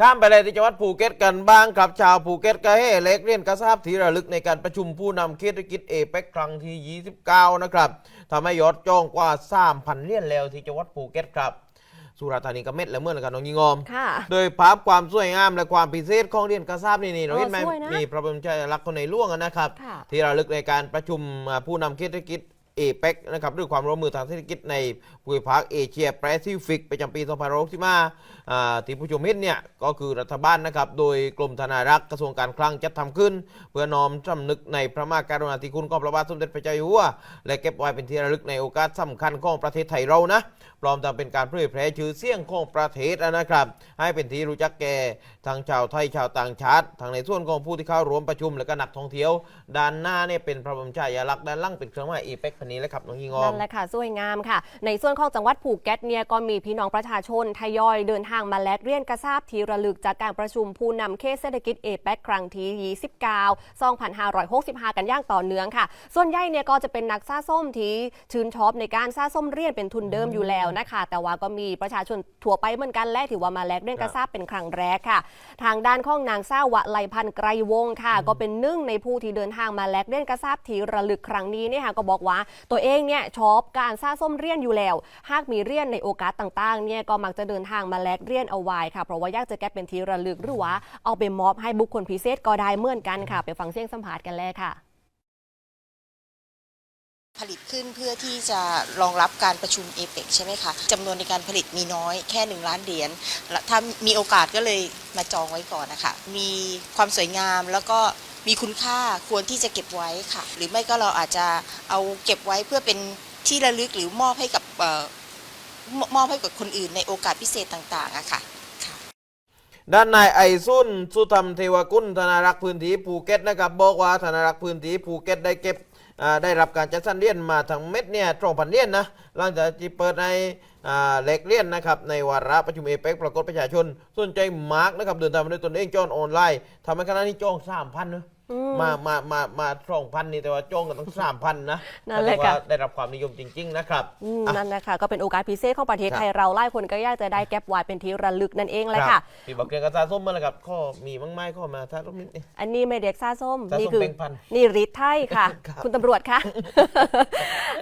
ข้ามไปเลยที่จังหวัดภูเก็ตกันบ้างครับชาวภูเก็ตก็ให้เล็กเรียนกระทราบทีระลึกในการประชุมผู้นำเศรษฐกิจเอเปกครั้งที่ 29 นะครับทำให้ยอดจองกว่า 3,000เหรียญแล้วที่จังหวัดภูเก็ตครับสุราษฎร์ธานีก็เม็ดและเมื่อนกันน้องยิงอมค่ะโดยภาพความสวยงามและความพิเศษของเรียนกระทราบนี่นี่เราเห็นไหมเออสวยนะมีพระบรมชายลักษณ์คนในหล่วงอะนะครับค่ะที่ระลึกในการประชุมอ่าผู้นำเศรษฐกิจ เอเปกนะครับด้วยความร่วมมือทางเศรษฐกิจในภูมิภาคเอเชียแปซิฟิกประจำปี2565อ่าที่ผู้ชมเห็นเนี่ยก็คือรัฐบาลนะครับโดยกรมธนารักษ์กระทรวงการคลังจัดทำขึ้น เพื่อน้อมสำนึกในพระมหากรุณาธิคุณของพระบาทสมเด็จพระเจ้าอยู่หัว และเก็บไว้เป็นที่ระลึกในโอกาสสำคัญของประเทศไทยเรานะพร้อมทั้งเป็นการเผยแพร่ชื่อเสียงของประเทศนะครับ ให้เป็นที่รู้จักแก่ทั้งชาวไทยชาวต่างชาติทั้งในส่วนของผู้ที่เข้าร่วมประชุมและก็นักท่องเที่ยว ด้านหน้าเนี่ยเป็นพระบรมฉายาลักษณ์ด้านล่างเป็นเครื่องหมายอีเปกพันนี้แหละครับน้องยิงออนั่นแหละค่ะสวยงามค่ะ ในส่วนของจังหวัดภูเก็ตเนี่ยก็มีพี่น้องประชาชนทยอยเดินทางมาแลกเรียนกระซาบทีระลึกจากการประชุมผู้นำเขตเศรษฐกิจเอเปกครั้งที่29 2565 กันอย่างต่อเนื่องค่ะ ส่วนใหญ่เนี่ยก็จะเป็นนักซ่าส้มที่ชื่นชอบในการซ่าส้มเรียนเป็นทุนเดิมอยู่แล้วนะคะ แต่ว่าก็มีประชาชนทั่วไปเหมือนกันและถือว่ามาแลกเรียนกระซาบเป็นครั้งแรกค่ะ ทางด้านของนางสาวะไลพันธ์ไกรวงค่ะ ก็เป็นหนึ่งในผู้ที่เดินทางมาแลกเรียนกระซาบทีระลึกครั้งนี้เนี่ยค่ะก็บอกว่าตัวเองเนี่ยชอบการซ่าส้มเรียนอยู่แล้ว หากมีเรียนในโอกาสต่างๆเนี่ยก็มักจะเดินทางมาแลกเรียนเอาไว้ค่ะ เพราะว่าอยากจะแก้เป็นทีระลึกหรือว่าเอาไปมอบให้บุคคลพิเศษก็ได้เหมือนกันค่ะ ไปฟังเสียงสัมภาษณ์กันเลยค่ะผลิตขึ้นเพื่อที่จะรองรับการประชุมเอเปกใช่ไหมคะจำนวนในการผลิตมีน้อยแค่ 1 ล้านเหรียญและถ้ามีโอกาสก็เลยมาจองไว้ก่อนนะคะ มีความสวยงามแล้วก็ มีคุณค่าควรที่จะเก็บไว้ค่ะ หรือไม่ก็เราอาจจะเอาเก็บไว้เพื่อเป็นที่ระลึกหรือมอบให้กับมอบให้กับคนอื่นในโอกาสพิเศษต่างๆอะค่ะด้านนายไอซุนสุธรรมเทวกุลธนารักษ์พื้นที่ภูเก็ตนะครับบอกว่าธนารักษ์พื้นที่ภูเก็ตได้เก็บ ได้รับการจัดสรรเหรียนมาทั้งเม็ดเนี่ยตรงพันเหรียนนะหลังจากที่เปิดในเหล็กเหรียนนะครับในวาระประชุมเอเปกปรากฏประชาชน สนใจมาร์กนะครับเดินทางมาด้วยตนเองจองออนไลน์ทำให้คณะนี้จองสามพันนะอื มมามามามาสองพันนี่แต่ว่าจองกันตั้งสามพันนะนั่นแหละถือว่าค่ะ ได้รับความนิยมจริง ๆ นะครับ อืมอะนั่นแหละค่ะก็เป็นโอกาสพิเศษของประเทศครับไทยเราไล่คนก็อยากจะได้แก็บไว้เป็นที่ระลึกนั่นเองแหละครัค่ะบพี่บอกเกียงกระซาส้มมาแล้วครับข้อมีบ้างไหมข้อมาถ้าต้องนิดนี่ อันนี้ไม่เด็กซ่าส้มซ่าส้มนี่คืแบ่งพันนี่ริดไทยค่ะ ครับ คุณตำรวจคะ